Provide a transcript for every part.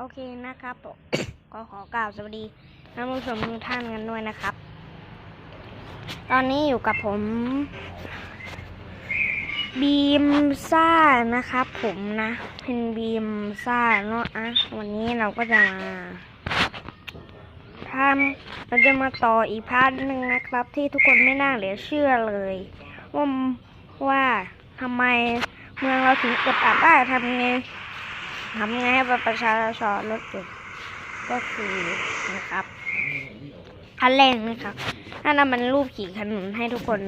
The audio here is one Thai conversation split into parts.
โอเคนะครับผมก็ขอกล่าวสวัสดีท่านผู้ชมทุกท่านกันด้วยนะครับ ตอนนี้อยู่กับผม บีมซ่านะครับ ผมนะเป็นบีมซ่าเนาะอะวันนี้เราก็จะมาทำเราจะมาต่ออีกพาร์ทหนึ่งนะครับ ที่ทุกคนไม่น่าเหลือเชื่อเลยว่าว่าทำไมเมืองเราถึงกดอัดได้ทำไง ทำไงให้ประชาชนลดจุดก็คือนะครับอันแรกนะครับถ้านั้นมันรูปขี่ขนุนให้ทุกคน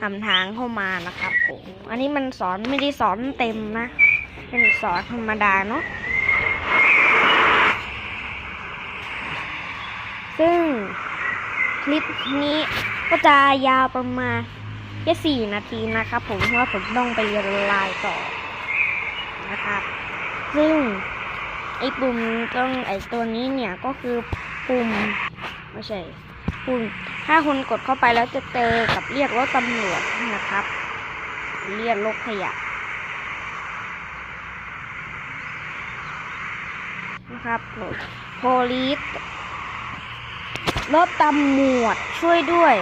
ทำทางเข้ามานะครับผมอันนี้มันสอนไม่ได้สอนเต็มนะ เป็นสอนธรรมดาเนาะซึ่งคลิปนี้ก็จะยาวประมาณแค่สี่นาทีนะครับผมเพราะว่าผมต้องไปเรียนไลน์ต่อนะครับ ซึ่งไอ้ปุ่มตรงไอ้ตัวนี้เนี่ยก็คือปุ่มไม่ใช่ปุ่มถ้าคุณกดเข้าไปแล้วจะเจอกับเรียกรถตำรวจนะครับ เรียกรถขยะนะครับโพลีสรถตำรวจช่วยด้วย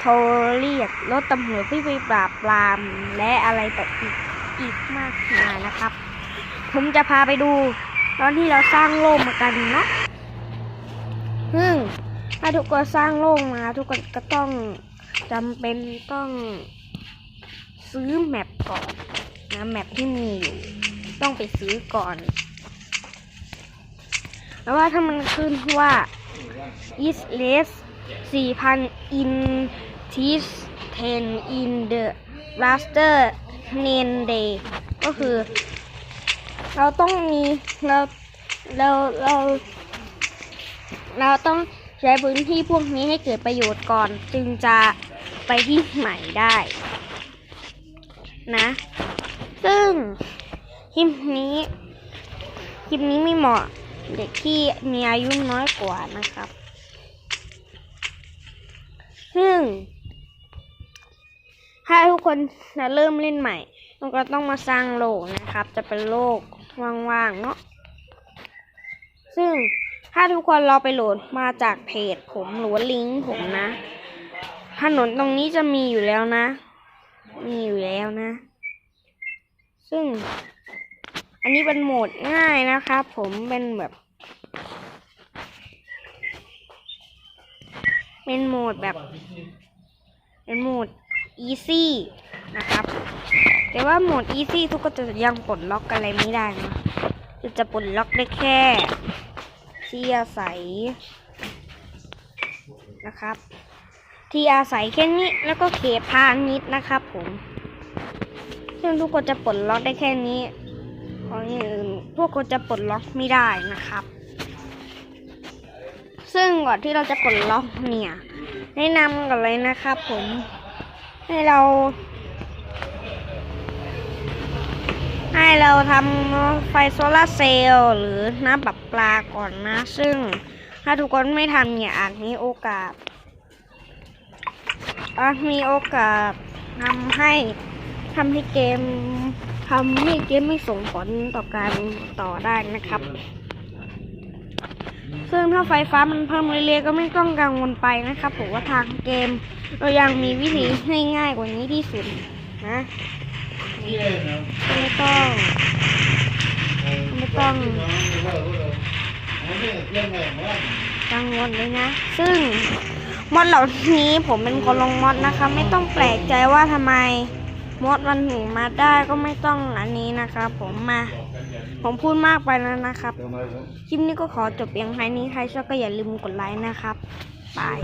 โทรเรียกรถตำรวจเพื่อไปปราบปรามและอะไรต่ออีกอีกมากมายนะครับ ผมจะพาไปดู ตอนที่เราสร้างโลกมากันเนาะซึ่งถ้าทุกคนสร้างโลกมา ทุกคนก็ต้องจำเป็นต้องซื้อแมปก่อนนะแมปที่มีอยู่ต้องไปซื้อก่อนแล้วว่าถ้ามันขึ้นว่า is less 4,000 in this 10 in the raster n day ก็คือ เราต้องมีเราเราเรา เราต้องใช้พื้นที่พวกนี้ให้เกิดประโยชน์ก่อนจึงจะไปที่ใหม่ได้ นะ ซึ่งคลิปนี้คลิปนี้ไม่เหมาะเด็กที่มีอายุน้อยกว่านะครับ ซึ่ง ถ้าทุกคนจะเริ่มเล่นใหม่เราก็ต้องมาสร้างโลกนะครับ จะเป็นโลก ว่างๆเนาะซึ่งถ้าทุกคนเราไปโหลดมาจากเพจผมหรือว่าลิงก์ผมนะ ถนนตรงนี้จะมีอยู่แล้วนะ มีอยู่แล้วนะ ซึ่ง อันนี้เป็นโหมดง่ายนะครับผมเป็นแบบ เป็นโหมดแบบ เป็นโหมด easy นะครับ แต่ว่าโหมด easy ทุกคนจะยังปลดล็อกอะไรไม่ได้นะจะปลดล็อกได้แค่เที่อายนะครับ ที่อาศัยแค่นี้แล้วก็เขตพาณิชย์นะครับผม ซึ่งทุกคนจะปลดล็อกได้แค่นี้ของอื่นพวกคนจะปลดล็อกไม่ได้นะครับ ซึ่งก่อนที่เราจะปลดล็อกเนี่ย แนะนำกันเลยนะครับผม ให้เรา ให้เราทำไฟโซลาร์เซลล์หรือน้ำปรับปลาก่อนนะ ซึ่งถ้าทุกคนไม่ทำเนี่ยอาจมีโอกาสอาจมีโอกาสทำให้ทำให้เกมทำให้เกมไม่ส่งผลต่อการต่อได้นะครับ ซึ่งถ้าไฟฟ้ามันเพิ่มเรื่อยๆก็ไม่ต้องกังวลไปนะครับผมว่าทางเกม เรายังมีวิธีให้ง่ายกว่านี้ที่สุดนะไม่ต้องไม่ต้องกังวลเลยนะ ซึ่งมอดเหล่านี้ผมเป็นคนลงมอดนะคะ ไม่ต้องแปลกใจว่าทำไมมอดมันถึงมาได้ก็ไม่ต้องอันนี้นะครับผมมา ผมพูดมากไปแล้วนะครับ คลิปนี้ก็ขอจบเพียงแค่นี้ใครชอบก็อย่าลืมกดไลค์นะครับ บาย